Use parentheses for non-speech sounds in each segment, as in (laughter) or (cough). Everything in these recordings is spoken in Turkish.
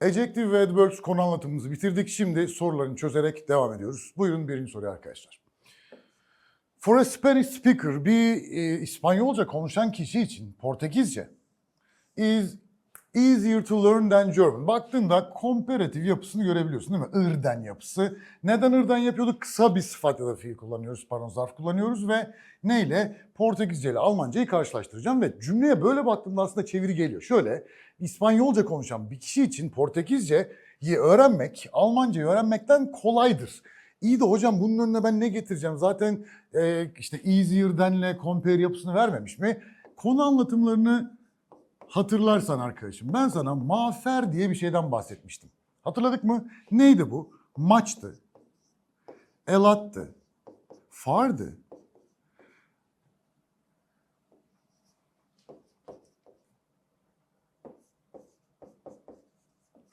Adjective ve adverbs konu anlatımımızı bitirdik. Şimdi sorularını çözerek devam ediyoruz. Buyurun birinci soruya arkadaşlar. For a Spanish speaker, bir e, İspanyolca konuşan kişi için Portekizce is easier to learn than German. Baktığında komparatif yapısını görebiliyorsun değil mi? Irden yapısı. Neden ırden yapıyorduk? Kısa bir sıfat ya da fiil kullanıyoruz, pardon zarf kullanıyoruz ve neyle? Portekizce ile Almancayı karşılaştıracağım ve cümleye böyle baktığımda aslında çeviri geliyor. Şöyle, İspanyolca konuşan bir kişi için Portekizceyi öğrenmek, Almancayı öğrenmekten kolaydır. İyi de hocam bunun önüne ben ne getireceğim? Zaten e, işte easier'denle compare yapısını vermemiş mi? Konu anlatımlarını hatırlarsan arkadaşım ben sana mafer diye bir şeyden bahsetmiştim. Hatırladık mı? Neydi bu? Maçtı. Elattı. Fardı.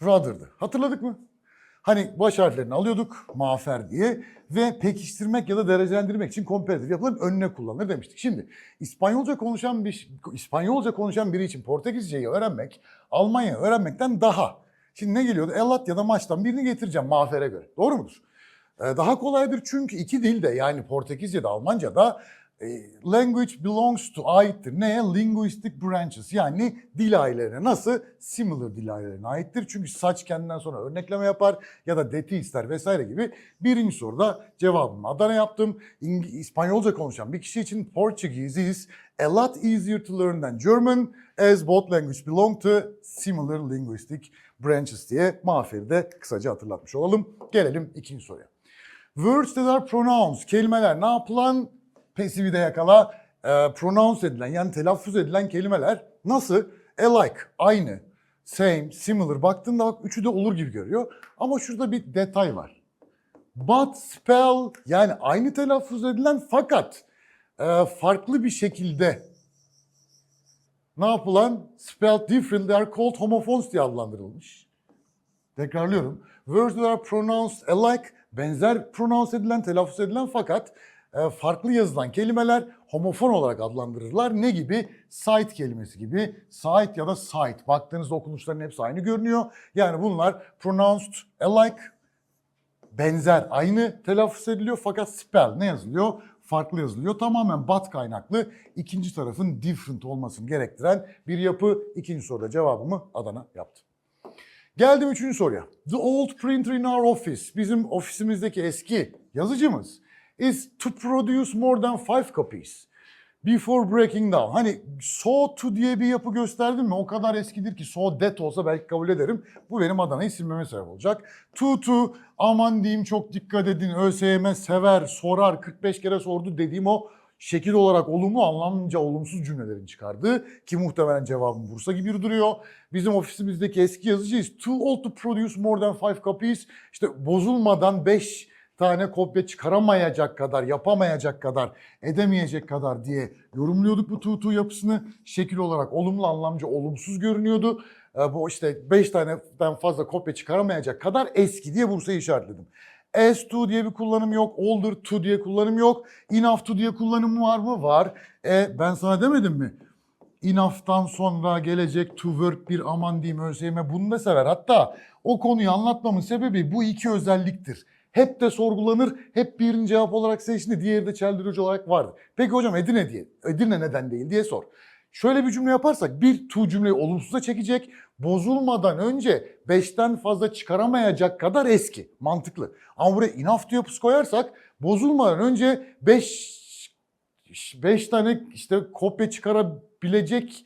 Rather'dı. Hatırladık mı? Hani baş harflerini alıyorduk mafer diye ve pekiştirmek ya da derecelendirmek için komparatif yapıların önüne kullanılır demiştik. Şimdi İspanyolca konuşan bir İspanyolca konuşan biri için Portekizceyi öğrenmek Almanya öğrenmekten daha. Şimdi ne geliyordu? Elat ya da maçtan birini getireceğim mafere göre. Doğru mudur? Ee, Daha kolaydır çünkü iki dilde yani Portekizce de Almanca da e, language belongs to aittir. Neye? Linguistic branches yani dil ailelerine. Nasıl? Similar dil ailelerine aittir. Çünkü saç kendinden sonra örnekleme yapar ya da deti ister vesaire gibi. Birinci soruda cevabımı Adana yaptım. İng- İspanyolca konuşan bir kişi için Portuguese is a lot easier to learn than German as both languages belong to similar linguistic branches diye Maferi de kısaca hatırlatmış olalım. Gelelim ikinci soruya. Words that are pronounced, kelimeler ne yapılan pasifi de yakala, e, pronounce edilen yani telaffuz edilen kelimeler nasıl? Alike, aynı, same, similar baktığında bak üçü de olur gibi görüyor. Ama şurada bir detay var. But spell yani aynı telaffuz edilen fakat e, farklı bir şekilde ne yapılan? Spelled different, they are called homophones diye adlandırılmış. Tekrarlıyorum. Words that are pronounced alike, benzer pronounce edilen, telaffuz edilen fakat farklı yazılan kelimeler homofon olarak adlandırırlar. Ne gibi? Sight kelimesi gibi. Sight ya da sight. Baktığınızda okunuşların hepsi aynı görünüyor. Yani bunlar pronounced alike, benzer, aynı telaffuz ediliyor fakat spell ne yazılıyor? Farklı yazılıyor. Tamamen bat kaynaklı ikinci tarafın different olmasını gerektiren bir yapı. İkinci soruda cevabımı Adana yaptı. Geldim üçüncü soruya. The old printer in our office, bizim ofisimizdeki eski yazıcımız is to produce more than five copies before breaking down. Hani so to diye bir yapı gösterdim mi? O kadar eskidir ki so that olsa belki kabul ederim. Bu benim Adana'yı silmeme sebep olacak. To to aman diyeyim çok dikkat edin ÖSYM sever sorar 45 kere sordu dediğim o şekil olarak olumlu anlamınca olumsuz cümlelerin çıkardığı ki muhtemelen cevabım Bursa gibi duruyor. Bizim ofisimizdeki eski yazıcıyız. Too old to produce more than five copies. İşte bozulmadan 5 tane kopya çıkaramayacak kadar, yapamayacak kadar, edemeyecek kadar diye yorumluyorduk bu tuğ yapısını. Şekil olarak olumlu anlamca olumsuz görünüyordu. Ee, bu işte 5 taneden fazla kopya çıkaramayacak kadar eski diye Bursa'yı işaretledim. As to diye bir kullanım yok. Older to diye kullanım yok. Enough to diye kullanım var mı? Var. E, ben sana demedim mi? Enough'tan sonra gelecek to work bir aman diyeyim ÖSYM bunu da sever. Hatta o konuyu anlatmamın sebebi bu iki özelliktir. Hep de sorgulanır, hep birini cevap olarak seçti, diğeri de çeldirici olarak vardır. Peki hocam Edirne diye, Edirne neden değil diye sor. Şöyle bir cümle yaparsak bir to cümleyi olumsuza çekecek, bozulmadan önce beşten fazla çıkaramayacak kadar eski, mantıklı. Ama buraya enough to yapısı koyarsak bozulmadan önce beş, beş tane işte kopya çıkarabilecek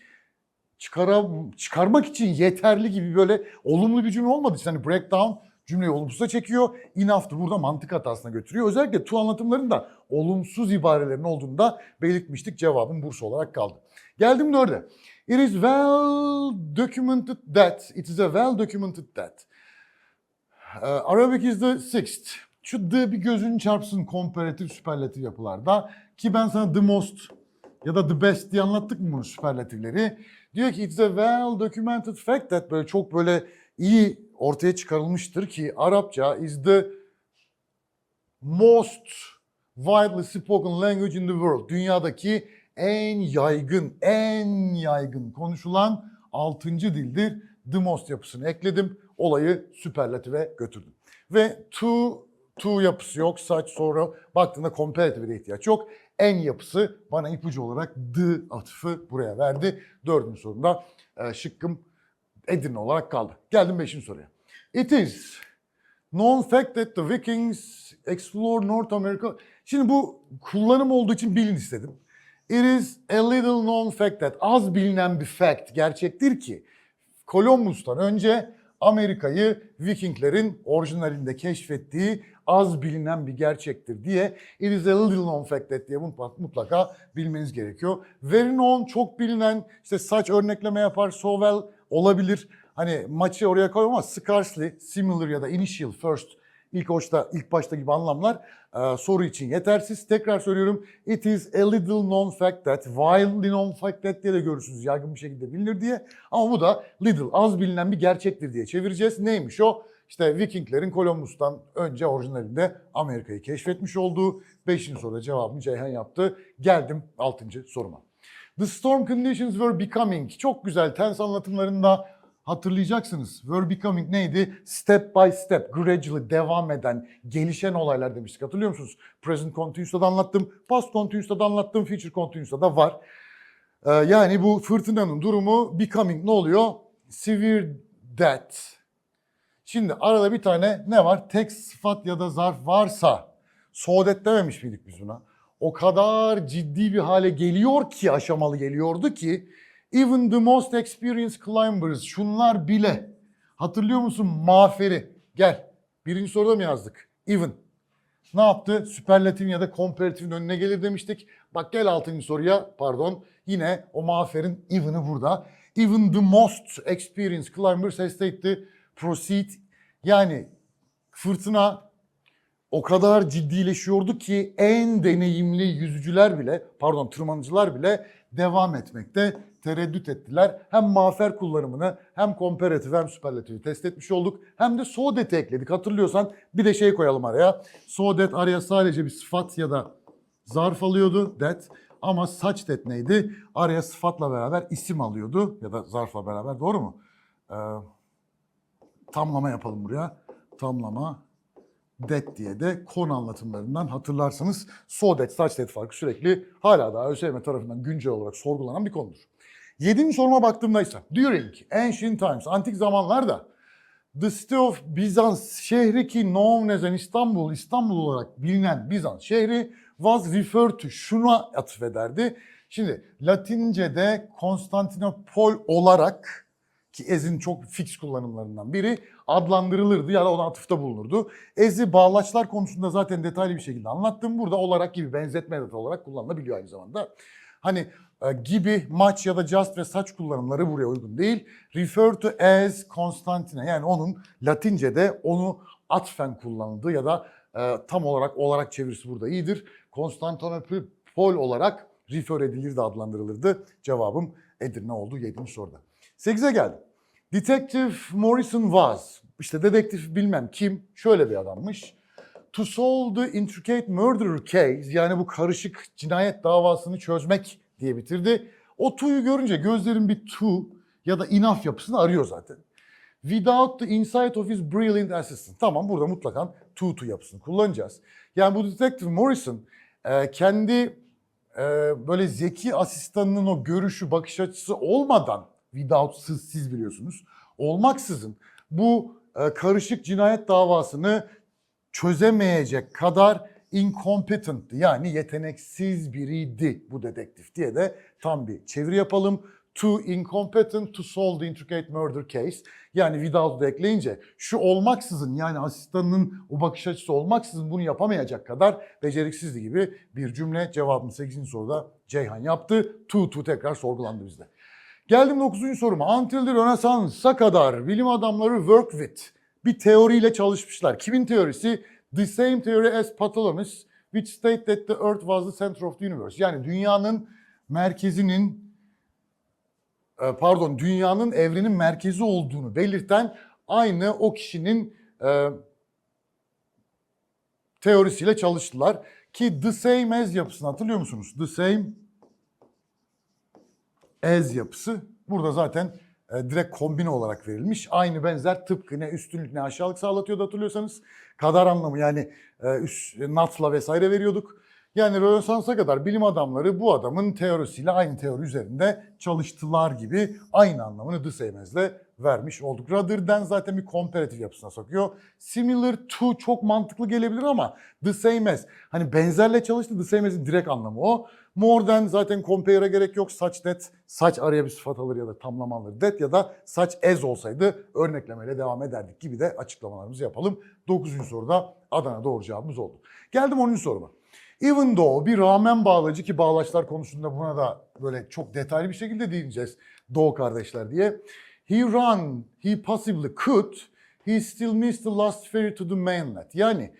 çıkara, çıkarmak için yeterli gibi böyle olumlu bir cümle olmadı. için Hani breakdown cümleyi olumsuza çekiyor. Enough'tı burada mantık hatasına götürüyor. Özellikle to anlatımlarında olumsuz ibarelerin olduğunu da belirtmiştik. Cevabım Bursa olarak kaldı. Geldim dörde. It is well documented that, it is a well documented that. Uh, Arabic is the sixth. Şu the bir gözünü çarpsın komparatif süperlatif yapılarda. Ki ben sana the most ya da the best diye anlattık mı bunu süperlatifleri? Diyor ki it's a well documented fact that böyle çok böyle iyi ortaya çıkarılmıştır ki Arapça is the most widely spoken language in the world. Dünyadaki en yaygın, en yaygın konuşulan altıncı dildir. The most yapısını ekledim. olayı süperlatife götürdüm. Ve to, to yapısı yok. Saç sonra baktığında comparative'e de ihtiyaç yok. En yapısı bana ipucu olarak the atıfı buraya verdi. Dördüncü sorumda e, şıkkım Edirne olarak kaldı. Geldim beşinci soruya. It is known fact that the Vikings explored North America. Şimdi bu kullanım olduğu için bilin istedim. It is a little known fact that az bilinen bir fact, gerçektir ki Columbus'tan önce Amerika'yı Vikinglerin orijinalinde keşfettiği az bilinen bir gerçektir diye it is a little known fact that diye mutlaka bilmeniz gerekiyor. Very known çok bilinen işte saç örnekleme yapar so well olabilir. Hani maçı oraya koyamam ama scarcely, similar ya da initial, first ilk hoşta, ilk başta gibi anlamlar e, soru için yetersiz. Tekrar söylüyorum. It is a little known fact that, widely known fact that diye de görürsünüz yaygın bir şekilde bilinir diye. Ama bu da little, az bilinen bir gerçektir diye çevireceğiz. Neymiş o? İşte Vikinglerin Columbus'tan önce orijinalinde Amerika'yı keşfetmiş olduğu 5. soruda cevabını Ceyhan yaptı. Geldim 6. soruma. The storm conditions were becoming. Çok güzel tens anlatımlarında hatırlayacaksınız. Were becoming neydi? Step by step, gradually devam eden, gelişen olaylar demiştik. Hatırlıyor musunuz? Present continuous'ta da anlattım, past continuous'ta da anlattım, future continuous'ta da var. Ee, yani bu fırtınanın durumu becoming ne oluyor? Severe that. Şimdi arada bir tane ne var? Tek sıfat ya da zarf varsa soğudet dememiş miydik biz buna? O kadar ciddi bir hale geliyor ki aşamalı geliyordu ki even the most experienced climbers şunlar bile. Hatırlıyor musun? Mağferi gel birinci soruda mı yazdık? Even. Ne yaptı? Süperlatif ya da komparatifin önüne gelir demiştik. Bak gel altıncı soruya. Pardon. Yine o mağferin even'ı burada. Even the most experienced climbers has stated proceed. Yani fırtına o kadar ciddileşiyordu ki en deneyimli yüzücüler bile, pardon tırmanıcılar bile devam etmekte tereddüt ettiler. Hem mafer kullanımını hem komparatif hem süperlatifi test etmiş olduk. Hem de soğudet'i ekledik. Hatırlıyorsan bir de şey koyalım araya. Soğudet araya sadece bir sıfat ya da zarf alıyordu. Det. Ama saç det neydi? Araya sıfatla beraber isim alıyordu ya da zarfla beraber doğru mu? Ee, tamlama yapalım buraya. Tamlama det diye de konu anlatımlarından hatırlarsanız Sodet, Saçdet farkı sürekli hala daha ÖSYM tarafından güncel olarak sorgulanan bir konudur. Yedinci soruma baktığımda ise during ancient times, antik zamanlarda the city of Bizans şehri ki known as an İstanbul, İstanbul olarak bilinen Bizans şehri was referred to, şuna atıf ederdi. Şimdi Latince'de Konstantinopol olarak ki ezin çok fix kullanımlarından biri adlandırılırdı ya da ona atıfta bulunurdu. Ezi bağlaçlar konusunda zaten detaylı bir şekilde anlattım. Burada olarak gibi benzetme edatı olarak kullanılabiliyor aynı zamanda. Hani e, gibi maç ya da just ve saç kullanımları buraya uygun değil. Refer to as Constantine yani onun Latince'de onu atfen kullanıldığı ya da e, tam olarak olarak çevirisi burada iyidir. Konstantinopol olarak refer edilir de adlandırılırdı. Cevabım Edirne oldu 7. soruda. 8'e geldim. Detective Morrison was, işte dedektif bilmem kim, şöyle bir adammış. To solve the intricate murder case, yani bu karışık cinayet davasını çözmek diye bitirdi. O to'yu görünce gözlerin bir to ya da enough yapısını arıyor zaten. Without the insight of his brilliant assistant. Tamam burada mutlaka to to yapısını kullanacağız. Yani bu Detective Morrison e, kendi e, böyle zeki asistanının o görüşü, bakış açısı olmadan without siz, biliyorsunuz. Olmaksızın bu e, karışık cinayet davasını çözemeyecek kadar incompetent'tı. Yani yeteneksiz biriydi bu dedektif diye de tam bir çeviri yapalım. Too incompetent to solve the intricate murder case. Yani without da ekleyince şu olmaksızın yani asistanının o bakış açısı olmaksızın bunu yapamayacak kadar beceriksizdi gibi bir cümle cevabını 8. soruda Ceyhan yaptı. To to tekrar sorgulandı bizde. Geldim 9. soruma. Until the Renaissance'a kadar bilim adamları work with bir teoriyle çalışmışlar. Kimin teorisi? The same theory as Ptolemy's which state that the earth was the center of the universe. Yani dünyanın merkezinin e, pardon dünyanın evrenin merkezi olduğunu belirten aynı o kişinin e, teorisiyle çalıştılar. Ki the same as yapısını hatırlıyor musunuz? The same as yapısı burada zaten e, direkt kombine olarak verilmiş. Aynı benzer tıpkı ne üstünlük ne aşağılık sağlatıyordu hatırlıyorsanız. Kadar anlamı yani e, üst, natla vesaire veriyorduk. Yani Rönesans'a kadar bilim adamları bu adamın teorisiyle aynı teori üzerinde çalıştılar gibi aynı anlamını as'le vermiş olduk. Rather zaten bir komparatif yapısına sokuyor. Similar to çok mantıklı gelebilir ama the same as. Hani benzerle çalıştı the same as'in direkt anlamı o. More than zaten compare'a gerek yok. Such that saç araya bir sıfat alır ya da tamlama alır. That ya da such as olsaydı örneklemeyle devam ederdik gibi de açıklamalarımızı yapalım. 9. soruda Adana doğru cevabımız oldu. Geldim 10. soruma. Even though bir rağmen bağlacı ki bağlaçlar konusunda buna da böyle çok detaylı bir şekilde değineceğiz Doğu kardeşler diye. He run, he possibly could, he still missed the last ferry to the mainland. Yani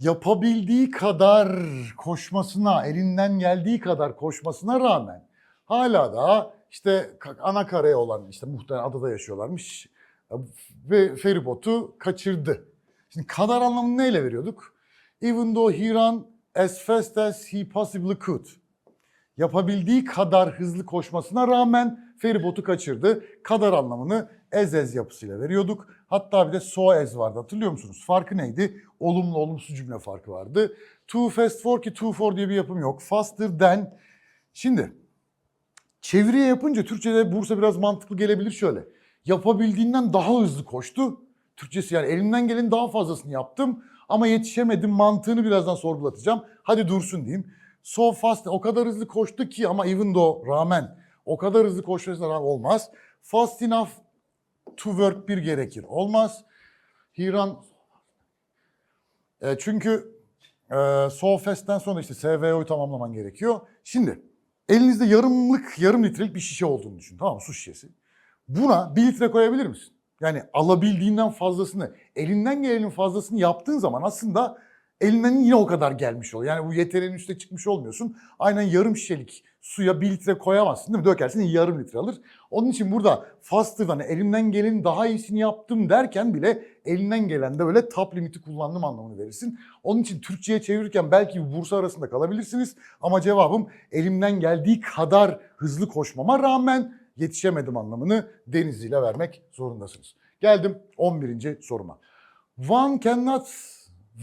yapabildiği kadar koşmasına, elinden geldiği kadar koşmasına rağmen hala da işte ana karaya olan işte muhtemelen adada yaşıyorlarmış ve feribotu kaçırdı. Şimdi kadar anlamını neyle veriyorduk? Even though he ran as fast as he possibly could. Yapabildiği kadar hızlı koşmasına rağmen feribotu kaçırdı. Kadar anlamını as as yapısıyla veriyorduk. Hatta bir de so as vardı hatırlıyor musunuz? Farkı neydi? Olumlu olumsuz cümle farkı vardı. Too fast for ki too for diye bir yapım yok. Faster than. Şimdi çeviriye yapınca Türkçe'de Bursa biraz mantıklı gelebilir şöyle. Yapabildiğinden daha hızlı koştu. Türkçesi yani elimden gelenin daha fazlasını yaptım ama yetişemedim mantığını birazdan sorgulatacağım. Hadi dursun diyeyim. So fast o kadar hızlı koştu ki ama even though rağmen o kadar hızlı koşmasına rağmen olmaz. Fast enough to work bir gerekir. Olmaz. He run e, çünkü e, so fast'ten sonra işte SVO'yu tamamlaman gerekiyor. Şimdi elinizde yarımlık, yarım litrelik bir şişe olduğunu düşün. Tamam mı? Su şişesi. Buna bir litre koyabilir misin? Yani alabildiğinden fazlasını, elinden gelenin fazlasını yaptığın zaman aslında elinden yine o kadar gelmiş oluyor. Yani bu yeterin üstüne çıkmış olmuyorsun. Aynen yarım şişelik suya bir litre koyamazsın değil mi? Dökersin yarım litre alır. Onun için burada faster'dan hani elimden gelenin daha iyisini yaptım derken bile elinden gelen de böyle top limiti kullandım anlamını verirsin. Onun için Türkçe'ye çevirirken belki Bursa arasında kalabilirsiniz. Ama cevabım elimden geldiği kadar hızlı koşmama rağmen yetişemedim anlamını Denizli ile vermek zorundasınız. Geldim 11. soruma. One cannot,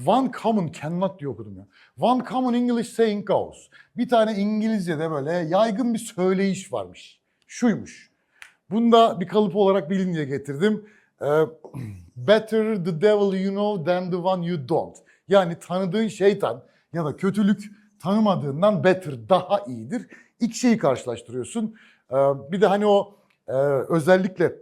one common cannot diye okudum ya. One common English saying goes. Bir tane İngilizce'de böyle yaygın bir söyleyiş varmış. Şuymuş. Bunu da bir kalıp olarak bilin diye getirdim. Ee, (clears throat) Better the devil you know than the one you don't. Yani tanıdığın şeytan ya da kötülük tanımadığından better, daha iyidir. İki şeyi karşılaştırıyorsun. Ee, bir de hani o e, özellikle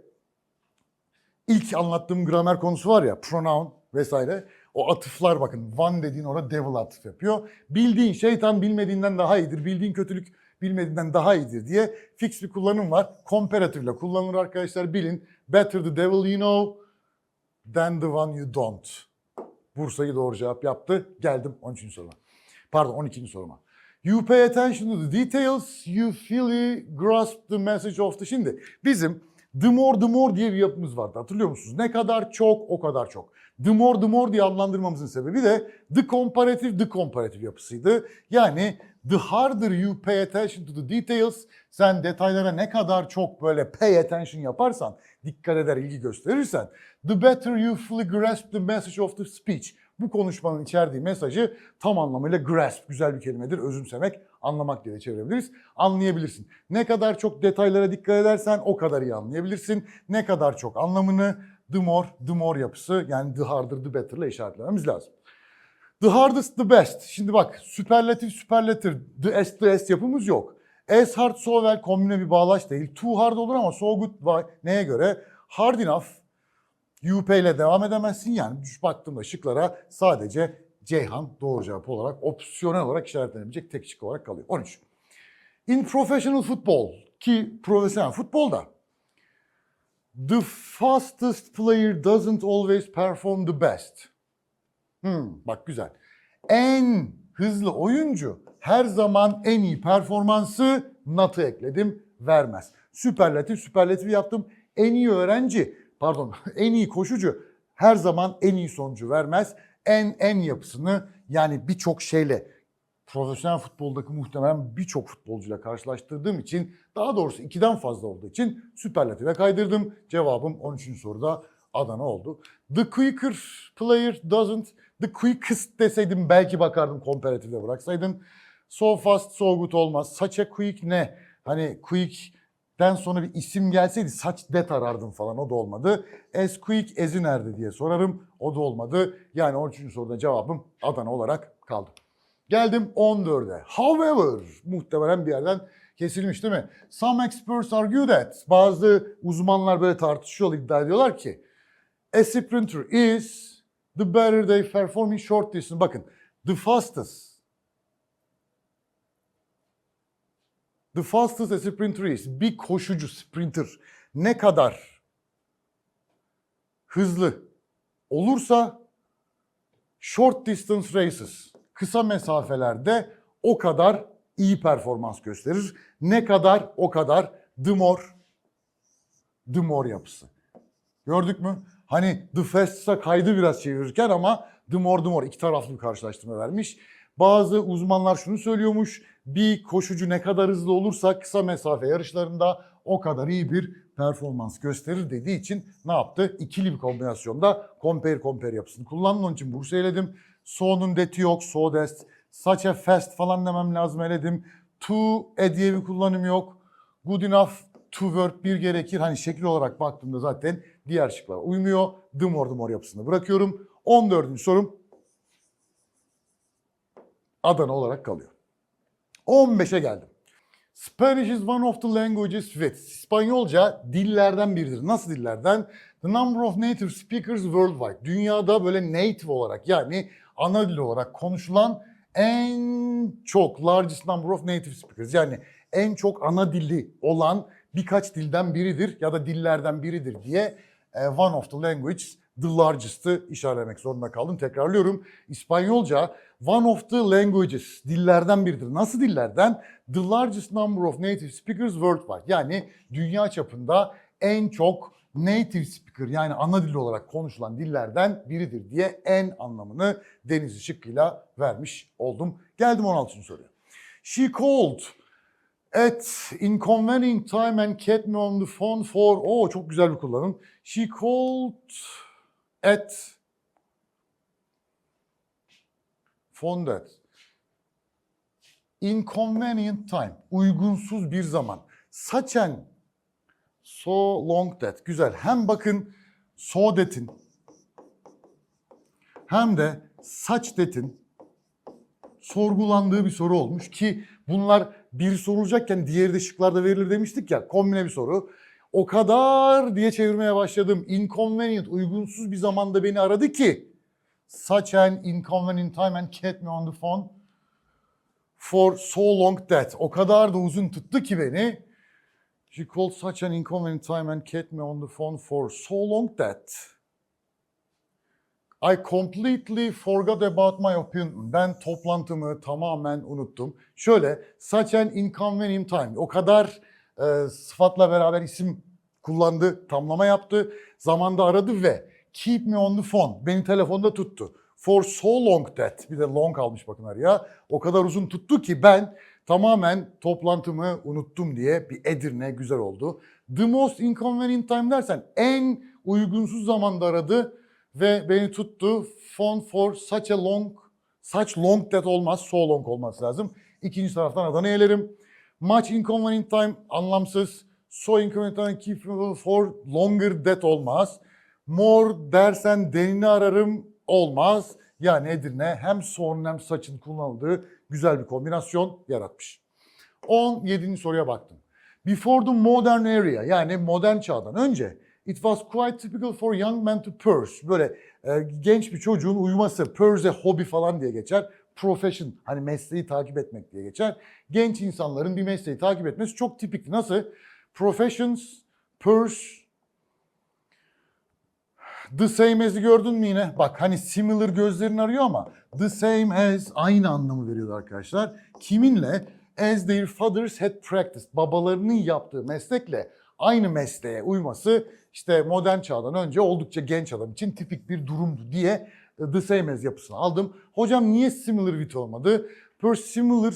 ilk anlattığım gramer konusu var ya pronoun vesaire. O atıflar bakın one dediğin orada devil atıf yapıyor. Bildiğin şeytan bilmediğinden daha iyidir. Bildiğin kötülük bilmediğinden daha iyidir diye fix bir kullanım var. Comparative ile kullanılır arkadaşlar bilin. Better the devil you know than the one you don't. Bursa'yı doğru cevap yaptı. Geldim 13. soruma. Pardon 12. soruma. You pay attention to the details, you fully grasp the message of the... Şimdi bizim the more the more diye bir yapımız vardı hatırlıyor musunuz? Ne kadar çok o kadar çok. The more the more diye adlandırmamızın sebebi de the comparative the comparative yapısıydı. Yani the harder you pay attention to the details, sen detaylara ne kadar çok böyle pay attention yaparsan, dikkat eder, ilgi gösterirsen, the better you fully grasp the message of the speech. Bu konuşmanın içerdiği mesajı tam anlamıyla grasp, güzel bir kelimedir, özümsemek, anlamak diye çevirebiliriz. Anlayabilirsin. Ne kadar çok detaylara dikkat edersen o kadar iyi anlayabilirsin. Ne kadar çok anlamını the more, the more yapısı yani the harder, the better ile işaretlememiz lazım. The hardest, the best. Şimdi bak süperlatif, süperlatif, the S, the S yapımız yok. As hard, so well kombine bir bağlaç değil. Too hard olur ama so good var. Neye göre? Hard enough. UP ile devam edemezsin yani. Düş baktığımda şıklara sadece Ceyhan doğru cevap olarak opsiyonel olarak işaretlenebilecek tek şık olarak kalıyor. 13. In professional football ki profesyonel futbolda the fastest player doesn't always perform the best. Hmm, bak güzel. En hızlı oyuncu her zaman en iyi performansı nat'ı ekledim vermez. Süperlatif süperlatif yaptım. En iyi öğrenci pardon (laughs) en iyi koşucu her zaman en iyi sonucu vermez. En en yapısını yani birçok şeyle profesyonel futboldaki muhtemelen birçok futbolcuyla karşılaştırdığım için daha doğrusu ikiden fazla olduğu için süperlatife kaydırdım. Cevabım 13. soruda Adana oldu. The quicker player doesn't, the quickest deseydim belki bakardım komparatifle bıraksaydın. So fast, so good olmaz. Such a quick ne? Hani quick'ten sonra bir isim gelseydi saç det arardım falan o da olmadı. As quick as'i nerede diye sorarım o da olmadı. Yani 13. soruda cevabım Adana olarak kaldı. Geldim 14'e. However, muhtemelen bir yerden kesilmiş değil mi? Some experts argue that. Bazı uzmanlar böyle tartışıyor, iddia ediyorlar ki a sprinter is the better they perform in short distance. Bakın, the fastest. The fastest a sprinter is. Bir koşucu, sprinter ne kadar hızlı olursa short distance races kısa mesafelerde o kadar iyi performans gösterir. Ne kadar o kadar the more yapısı. Gördük mü? Hani the fast'a kaydı biraz çevirirken ama the more iki taraflı bir karşılaştırma vermiş. Bazı uzmanlar şunu söylüyormuş. Bir koşucu ne kadar hızlı olursa kısa mesafe yarışlarında o kadar iyi bir performans gösterir dediği için ne yaptı? İkili bir kombinasyonda compare compare yapısını kullandım. Onun için Bursa eledim. So'nun deti yok. So dest. Such a fast falan demem lazım eledim. To e diye bir kullanım yok. Good enough to work bir gerekir. Hani şekil olarak baktığımda zaten diğer şıklar uymuyor. The more the more yapısını bırakıyorum. 14. sorum Adana olarak kalıyor. 15'e geldim. Spanish is one of the languages with. İspanyolca dillerden biridir. Nasıl dillerden? The number of native speakers worldwide. Dünyada böyle native olarak yani ana dil olarak konuşulan en çok largest number of native speakers. Yani en çok ana dili olan birkaç dilden biridir ya da dillerden biridir diye e, one of the languages the largest'ı işaretlemek zorunda kaldım. Tekrarlıyorum. İspanyolca one of the languages dillerden biridir. Nasıl dillerden? The largest number of native speakers worldwide. Yani dünya çapında en çok native speaker yani ana dil olarak konuşulan dillerden biridir diye en anlamını Denizli şıkkıyla vermiş oldum. Geldim 16. soruya. She called at inconvenient time and kept me on the phone for... Oo çok güzel bir kullanım. She called at phone that inconvenient time uygunsuz bir zaman. An so long that güzel. Hem bakın so that'in hem de such that'in sorgulandığı bir soru olmuş ki bunlar bir sorulacakken diğeri de şıklarda verilir demiştik ya kombine bir soru. O kadar diye çevirmeye başladım. Inconvenient, uygunsuz bir zamanda beni aradı ki such an inconvenient time and kept me on the phone for so long that. O kadar da uzun tuttu ki beni. She called such an inconvenient time and kept me on the phone for so long that I completely forgot about my opinion. Ben toplantımı tamamen unuttum. Şöyle, such an inconvenient time. O kadar e, sıfatla beraber isim kullandı, tamlama yaptı. Zamanda aradı ve keep me on the phone. Beni telefonda tuttu. For so long that. Bir de long almış bakın araya. O kadar uzun tuttu ki ben tamamen toplantımı unuttum diye bir Edirne güzel oldu. The most inconvenient time dersen en uygunsuz zamanda aradı ve beni tuttu. Phone for such a long, such long that olmaz, so long olması lazım. İkinci taraftan Adana'ya elerim. Much inconvenient time anlamsız. So inconvenient time keep for longer that olmaz. More dersen denini ararım olmaz. Yani Edirne hem son hem saçın kullanıldığı güzel bir kombinasyon yaratmış. 17. soruya baktım. Before the modern era yani modern çağdan önce it was quite typical for young men to purse. Böyle e, genç bir çocuğun uyuması, purse a hobby falan diye geçer. Profession hani mesleği takip etmek diye geçer. Genç insanların bir mesleği takip etmesi çok tipikti. Nasıl? Professions, purse, The same as'i gördün mü yine? Bak hani similar gözlerini arıyor ama the same as aynı anlamı veriyordu arkadaşlar. Kiminle? As their fathers had practiced. Babalarının yaptığı meslekle aynı mesleğe uyması işte modern çağdan önce oldukça genç adam için tipik bir durumdu diye same as yapısını aldım. Hocam niye similar with olmadı? per similar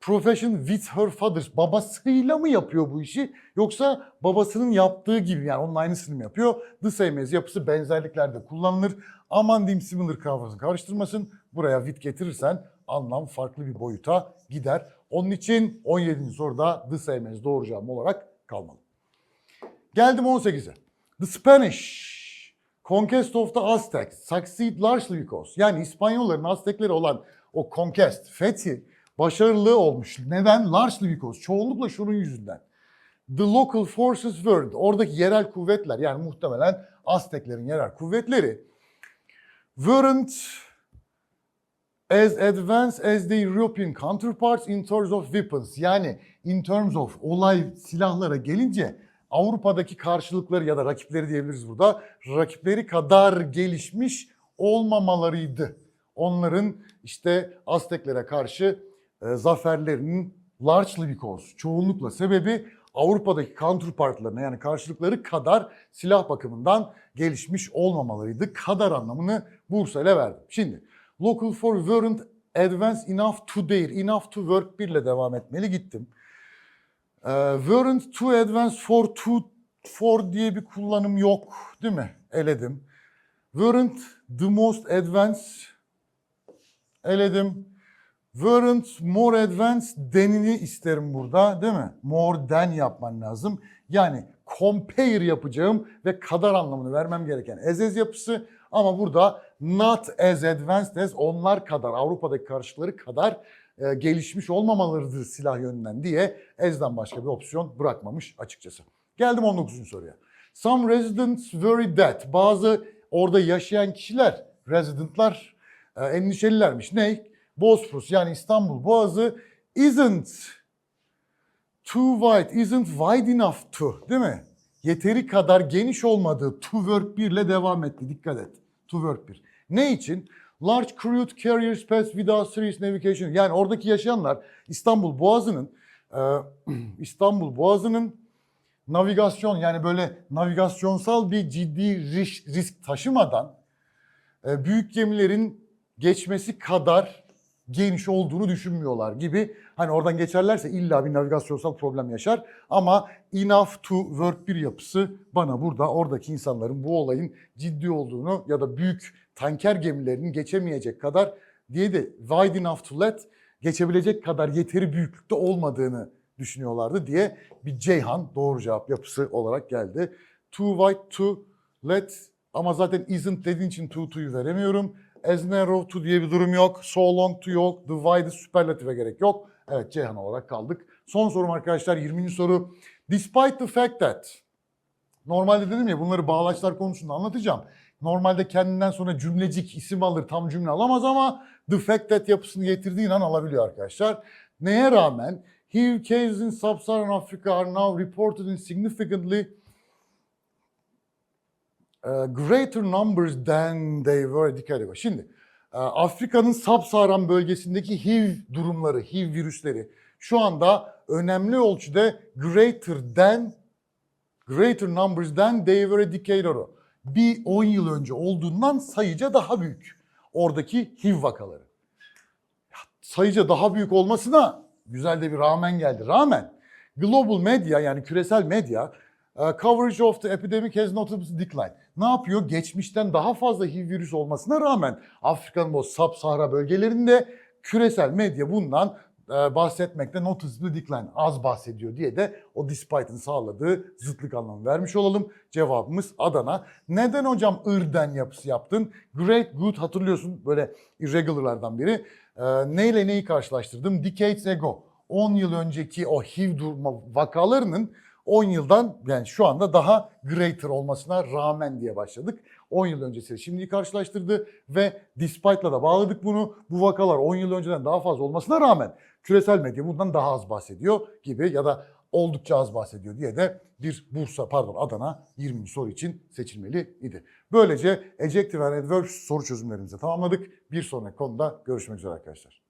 profession with her father. Babasıyla mı yapıyor bu işi yoksa babasının yaptığı gibi yani onun aynısını mı yapıyor? The same as yapısı benzerliklerde kullanılır. Aman diyeyim similar kavramını karıştırmasın. Buraya with getirirsen anlam farklı bir boyuta gider. Onun için 17. soruda the same as doğru cevap olarak kalmalı. Geldim 18'e. The Spanish Conquest of the Aztecs succeed largely because yani İspanyolların Aztekleri olan o conquest, fethi başarılı olmuş. Neden? Largely because. Çoğunlukla şunun yüzünden. The local forces weren't. Oradaki yerel kuvvetler yani muhtemelen Azteklerin yerel kuvvetleri weren't as advanced as the European counterparts in terms of weapons. Yani in terms of olay silahlara gelince Avrupa'daki karşılıkları ya da rakipleri diyebiliriz burada. Rakipleri kadar gelişmiş olmamalarıydı. Onların işte Azteklere karşı e, zaferlerinin largely because, çoğunlukla sebebi Avrupa'daki counterpartlarına yani karşılıkları kadar silah bakımından gelişmiş olmamalarıydı. Kadar anlamını Bursa ile verdim. Şimdi local for weren't advanced enough to dare, enough to work bir ile devam etmeli gittim. Ee, weren't too advanced for too for diye bir kullanım yok değil mi? Eledim. Weren't the most advanced eledim. Weren't more advanced denini isterim burada değil mi? More than yapman lazım. Yani compare yapacağım ve kadar anlamını vermem gereken as yapısı ama burada not as advanced as onlar kadar Avrupa'daki karşıları kadar e, gelişmiş olmamalarıdır silah yönünden diye as'dan başka bir opsiyon bırakmamış açıkçası. Geldim 19. soruya. Some residents worry that bazı orada yaşayan kişiler, residentlar e, endişelilermiş. Ne? Bosporus yani İstanbul Boğazı isn't too wide, isn't wide enough to değil mi? Yeteri kadar geniş olmadığı to work 1 ile devam etti. Dikkat et. To work 1. Ne için? Large crude carriers pass without serious navigation. Yani oradaki yaşayanlar İstanbul Boğazı'nın e, (clears throat) İstanbul Boğazı'nın navigasyon yani böyle navigasyonsal bir ciddi risk, risk taşımadan e, büyük gemilerin geçmesi kadar geniş olduğunu düşünmüyorlar gibi. Hani oradan geçerlerse illa bir navigasyonsal problem yaşar ama enough to work bir yapısı bana burada oradaki insanların bu olayın ciddi olduğunu ya da büyük tanker gemilerinin geçemeyecek kadar diye de wide enough to let geçebilecek kadar yeteri büyüklükte olmadığını düşünüyorlardı diye bir Ceyhan doğru cevap yapısı olarak geldi. Too wide to let ama zaten isn't dediğin için to to'yu veremiyorum. As narrow to diye bir durum yok. So long to yok. The wide'ı süperlatife gerek yok. Evet Ceyhan olarak kaldık. Son sorum arkadaşlar 20. soru. Despite the fact that Normalde dedim ya bunları bağlaçlar konusunda anlatacağım. Normalde kendinden sonra cümlecik isim alır tam cümle alamaz ama the fact that yapısını getirdiğin an alabiliyor arkadaşlar. Neye rağmen HIV cases in sub-Saharan Africa are now reported in significantly greater numbers than they were decade ago. Şimdi e, Afrika'nın sub-Saharan bölgesindeki HIV durumları, HIV virüsleri şu anda önemli ölçüde greater than greater numbers than they were a. Bir 10 yıl önce olduğundan sayıca daha büyük oradaki HIV vakaları. Sayıca daha büyük olmasına güzel de bir rağmen geldi. Rağmen global medya yani küresel medya e, coverage of the epidemic has notably declined. Ne yapıyor? Geçmişten daha fazla HIV virüs olmasına rağmen Afrika'nın bu sub-Sahara bölgelerinde küresel medya bundan e, bahsetmekte noticeably decline az bahsediyor diye de o despite'ın sağladığı zıtlık anlamı vermiş olalım. Cevabımız Adana. Neden hocam ırden yapısı yaptın? Great good hatırlıyorsun böyle irregularlardan biri. E, neyle neyi karşılaştırdım? Decades ago. 10 yıl önceki o HIV durma vakalarının 10 yıldan yani şu anda daha greater olmasına rağmen diye başladık. 10 yıl öncesi şimdiyi karşılaştırdı ve despite'la da bağladık bunu. Bu vakalar 10 yıl önceden daha fazla olmasına rağmen küresel medya bundan daha az bahsediyor gibi ya da oldukça az bahsediyor diye de bir Bursa pardon Adana 20. soru için seçilmeli idi. Böylece adjective and adverb soru çözümlerimizi tamamladık. Bir sonraki konuda görüşmek üzere arkadaşlar.